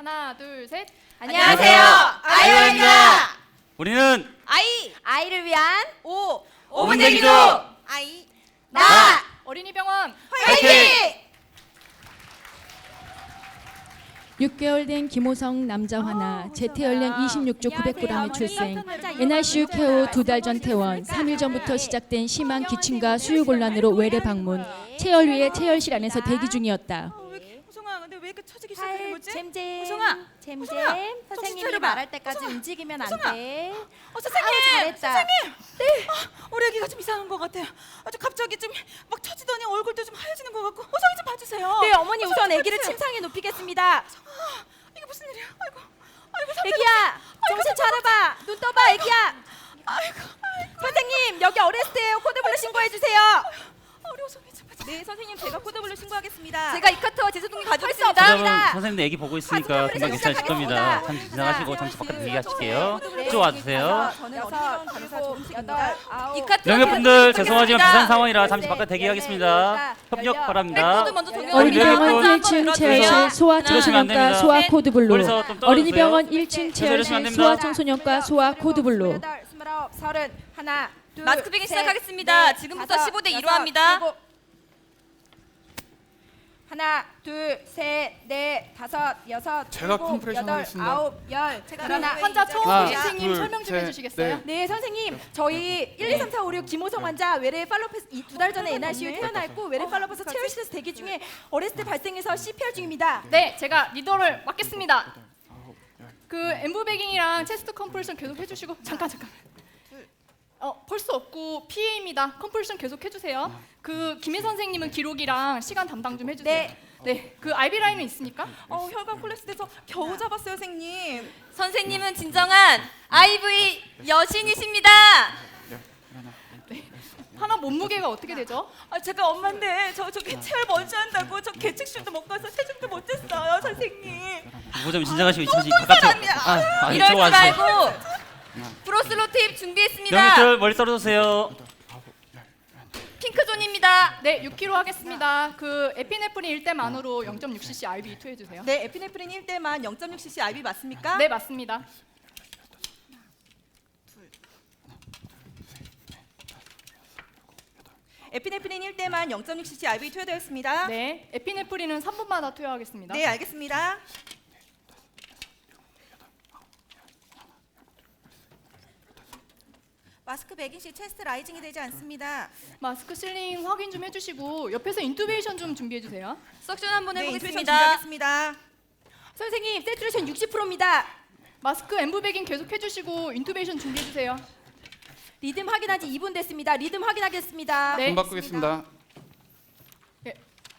하나, 둘, 셋. 안녕하세요. 아이오입니다. 우리는 아이. 아이를 위한 오. 오분 대기조. 아이. 나. 어린이 병원. 화이팅! 6개월 된 김호성 남자 화나 재태 연령 26조 900g의 출생. NICU 케어 두 달 전 퇴원. 3일 전부터 시작된 심한 기침과 수유 곤란으로 외래 방문. 체열 위에 체열실 안에서 대기 중이었다. 근데 왜 이렇게 처지기 시작하는 팔 거지? 잼잼 호성아, 잼잼 호성아, 선생님이 차려봐. 말할 때까지 움직이면 호성아. 안돼. 어 선생님! 잘했다. 선생님! 네. 아, 우리 애기가 좀 이상한 것 같아요. 아주 갑자기 좀 막 처지더니 얼굴도 좀 하얘지는 것 같고. 호성이 좀 봐주세요. 네 어머니 호성이 우선 좀 아기를 봐주세요. 침상에 눕히겠습니다. 이게 무슨 일이야? 아이고 아이고. 애기야 정신 차려봐. 눈 떠봐 애기야. 아이고 아이고. 선생님 여기 어레스트예요 코드블루 신고해 주세요. 아, 우리 호성이 좀 봐주세요. 네 선생님 제가 코드블루 신고하겠습니다. 제가 이 카트와 제수동이 가져 여러분 갑니다. 선생님도 애기 보고 있으니까 금방 괜찮으실 겁니다. 시작하겠습니다. 잠시 지나가시고 잠시 바깥 대기하실게요. 네, 이쪽 와주세요. 저는 여섯, 일곱, 이 카트 명예분들 죄송하지만 비상 상황이라 잠시 네, 바깥 네, 대기하겠습니다. 네, 협력. 바랍니다. 먼저 어린이병원 어린이병원 1층 체열실 소아 그러시면 안 됩니다. 청소년과 소아 코드 블루 머리서 좀 떨어주세요. 어린이병원 1층 그래서 이러시면 안 체열실 됩니다. 소아 청소년과 소아 코드 블루 여덟, 스물아홉, 서른, 하나, 둘, 마스크 베깅 셋, 시작하겠습니다. 넷, 지금부터 다섯, 15대 2로 여섯, 합니다. 일곱. 하나, 둘, 셋, 넷, 다섯, 여섯, 제가 일곱, 컴프레션 여덟, 하겠습니다. 아홉, 열. 그러나 환자 처음 하나, 선생님 둘, 설명 좀 셋, 해주시겠어요? 넷. 네 선생님 저희 1, 2, 3, 4, 5, 6 김호성 환자 외래 팔로우 두달 전에 NRCU 퇴원했고 외래 팔로우에서 체열실에서 대기 중에 어레스트 발생해서 CPR 중입니다. 네, 제가 리더를 맡겠습니다. 그 엠브베깅이랑 체스트 컴프레션 계속 해주시고 잠깐 잠깐. 어 펄스 없고 PA입니다. 컴프레션 계속 해주세요. 그 김혜 선생님은 기록이랑 시간 담당 좀 해주세요. 네. 네, 그 아이비 라인은 있습니까? 어 혈관 콜렉스 돼서 겨우 잡았어요 선생님 선생님은 진정한 IV 여신이십니다 하나 몸무게가 어떻게 되죠? 아 제가 엄마인데 저 저기 체열 먼저 한다고 저 개측술도 먹고 와서 체중도 못 쟀어요 선생님 보자면 진정하시고 잠시 바깥으로. 사람이야. 아, 아, 이럴 줄. 알고 프로슬로 테이프 준비했습니다 명예들 머리 떨어주세요. 핑크존입니다 네, 6kg 하겠습니다. 그 에피네프린 1대만으로 0.6cc IV 투여해 주세요. 네 에피네프린 1대만 0.6cc IV 맞습니까? 네, 맞습니다. 에피네프린 1대만 0.6cc IV 투여되었습니다 네, 에피네프린은 3분마다 투여하겠습니다. 네 알겠습니다 마스크 백인 시 체스트 라이징이 되지 않습니다. 마스크 실링 확인 좀 해주시고 옆에서 인투베이션 좀 준비해 주세요. 석션 한번 네, 해보겠습니다. 준비하겠습니다. 선생님 세츄레이션 60%입니다. 마스크 엠브베깅 계속 해주시고 인투베이션 준비해 주세요. 리듬 확인한 지 2분 됐습니다. 리듬 확인하겠습니다. 네. 돈 바꾸겠습니다.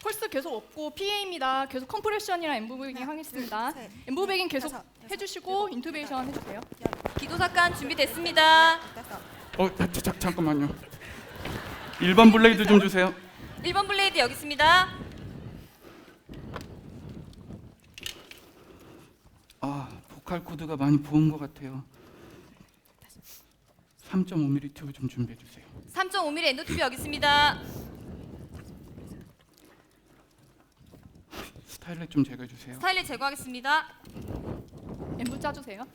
펄스 계속 없고 PA입니다. 계속 컴프레션이랑 엠브베깅 하겠습니다. 셋, 엠브베깅 계속 다섯, 여섯, 해주시고 인투베이션 해주세요. 기도 사건 준비됐습니다. 어, 자, 자, 잠깐만요. 1번 블레이드 좀 주세요. 1번 블레이드 여기 있습니다. 아, 보컬 코드가 많이 부은 것 같아요. 3.5mm 튜브 좀 준비해 주세요. 3.5mm 엔도 튜브 여기 있습니다. 스타일렛 좀 제거해 주세요. 스타일렛 제거하겠습니다. 엠브 짜주세요.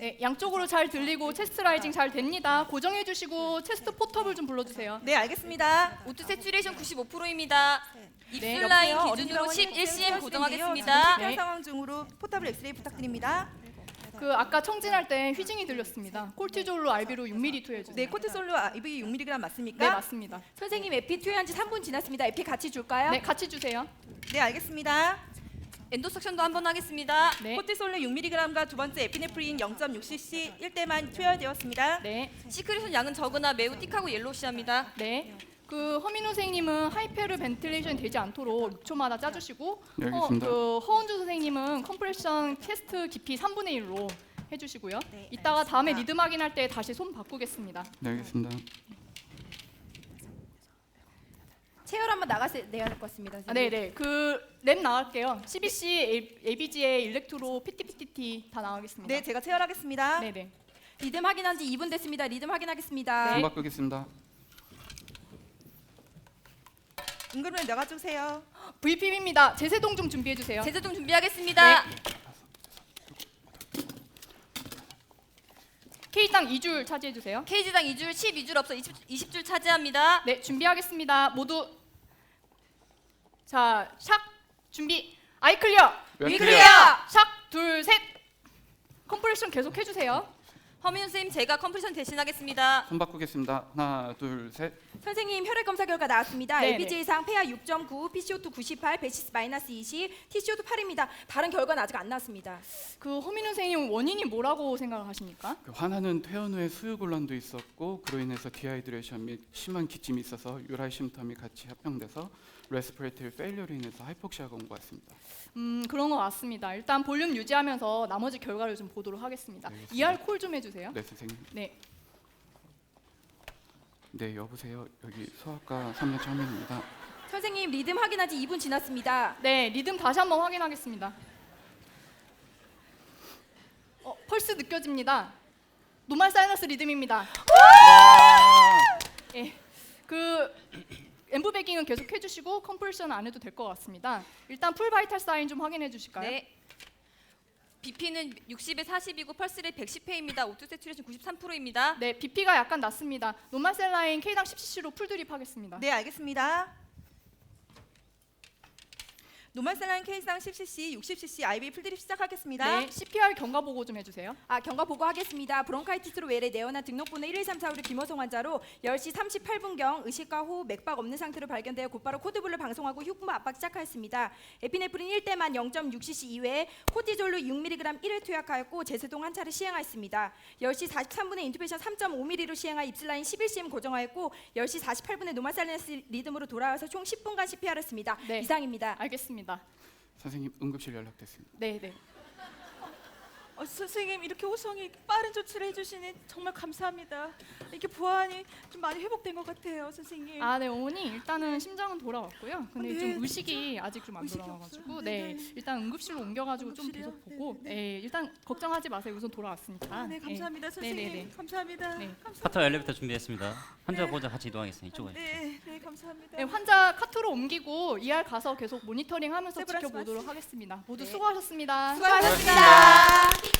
네, 양쪽으로 잘 들리고 체스트 라이징 잘 됩니다. 고정해 주시고 체스트 포터블 좀 불러 주세요. 네 알겠습니다. 오토 세츄레이션 95%입니다. 입술 네, 라인 여보세요? 기준으로 어린이병원에 11cm 고정하겠습니다. 네. 상황 중으로 포탑을 엑스레이 부탁드립니다. 그 아까 청진할 때 휘징이 들렸습니다. 콜티졸로 RB로 6mm 투여해 주세요. 네 코트솔로 IV 6mg 맞습니까? 네, 맞습니다. 선생님 에피 투여한 지 3분 지났습니다. 에피 같이 줄까요? 네, 같이 주세요. 네 알겠습니다. 엔도석션도 한번 하겠습니다. 네. 코티솔로 6mg과 두 번째 에피네프린 0.6cc 1대만 투여되었습니다. 네, 시크릿은 양은 적으나 매우 틱하고 옐로시합니다. 네. 그 허민호 선생님은 하이페르 벤틸레이션 되지 않도록 6초마다 짜주시고 네, 어, 알겠습니다. 그 허은주 선생님은 컴프레션 캐스트 깊이 3분의 1로 해주시고요. 네, 이따가 다음에 알겠습니다. 리듬 확인할 때 다시 손 바꾸겠습니다. 네, 알겠습니다. 체열 한번 나가서 내야 될것 같습니다. 아. 네네. 그 랩 나갈게요. CBC, ABGA, 일렉트로, PTPTT 다 나가겠습니다. 네 제가 체열하겠습니다. 네네. 리듬 확인한 지 2분 됐습니다. 리듬 확인하겠습니다. 네. 돈 바꾸겠습니다. 응급을 내가 주세요. VP입니다. 제세동 좀 준비해 주세요. 제세동 준비하겠습니다. K당 2줄 차지해 주세요. KG당 2줄, 12줄 없어 20, 20줄 차지합니다. 네, 준비하겠습니다. 모두 자, 샥 준비. 아이 클리어. 왼 클리어. 샥 둘 셋. 컴프레션 계속 해 주세요. 허민우 선생님 제가 컴플리션 대신하겠습니다. 손 바꾸겠습니다. 하나, 둘, 셋. 선생님 혈액 검사 결과 나왔습니다. 네네. LPGA상 폐하 6.9, PCO2 98, 베시스 마이너스 20, TCO2 8입니다. 다른 결과는 아직 안 나왔습니다. 그 허민우 선생님 원인이 뭐라고 생각하십니까? 그 환자는 퇴원 후에 수유 곤란도 있었고 그로 인해서 디하이드레이션 및 심한 기침이 있어서 유라이 심텀이 같이 합병돼서 레스피레이터리 페일리어로 인해서 하이폭시아가 온 것 같습니다. 음, 그런 것 같습니다. 일단 볼륨 유지하면서 나머지 결과를 좀 보도록 하겠습니다. 네, 알겠습니다. ER 콜 좀 해주세요. 네, 선생님. 네, 네, 여보세요. 여기 소아과 3년 처음입니다. 선생님 리듬 확인한 지 2분 지났습니다. 네, 리듬 다시 한번 확인하겠습니다. 어, 펄스 느껴집니다. 노말 사이너스 리듬입니다. 예, 그 엠브 베깅은 계속 해주시고 컴플션 안 해도 될 것 같습니다. 일단 풀 바이탈 사인 좀 확인해 주실까요? 네. BP는 60에 40이고 펄스레 110회입니다. 오토 세츄레이션 93%입니다. 네, BP가 약간 낮습니다. 노말 셀 라인 K당 10cc로 풀 드립하겠습니다. 네, 알겠습니다. 노멀셀라인 K상 10cc, 60cc IB 풀드립 시작하겠습니다. 네, CPR 경과 보고 좀 해주세요. 아 경과 보고하겠습니다. 브론카이티스로 외래 내원한 등록번호 1, 2, 3, 4, 5의 김호성 환자로 10시 38분경 의식과 호흡, 맥박 없는 상태로 발견되어 곧바로 코드블루 방송하고 흉부 압박 시작하였습니다. 에피네프린 1대만 0.6cc 이외에 코티졸로 6mg 1회 투약하였고 제세동 한 차례 시행하였습니다. 10시 43분에 인투베이션 3.5mm로 시행하 입술라인 11cm 고정하였고 10시 48분에 노마살레스 리듬으로 돌아와서 총 10분간 CPR했습니다. 네. 이상입니다. 알겠습니다. 선생님 응급실 연락됐습니다. 네, 네. 어, 선생님 이렇게 호성이 빠른 조치를 해주시니 정말 감사합니다. 이렇게 보안이 좀 많이 회복된 것 같아요, 선생님. 아, 네, 어머니 일단은 심장은 돌아왔고요. 근데 네, 좀 의식이 아직 좀 안 의식이 돌아와가지고, 없어요? 네, 네, 네. 일단 응급실로 옮겨가지고 좀 응급실이요? 계속 보고, 네, 네, 일단 걱정하지 마세요. 우선 돌아왔으니까. 아, 네, 감사합니다, 네, 선생님. 네, 네. 감사합니다. 네. 감사합니다. 카터 엘리베이터 준비했습니다. 환자 보자 같이 이동하겠습니다. 이쪽으로. 네, 네, 감사합니다. 네, 환자 카트로 옮기고 ER 가서 계속 모니터링 하면서 세브란스 지켜보도록 하겠습니다. 모두 네. 수고하셨습니다. 수고하셨습니다.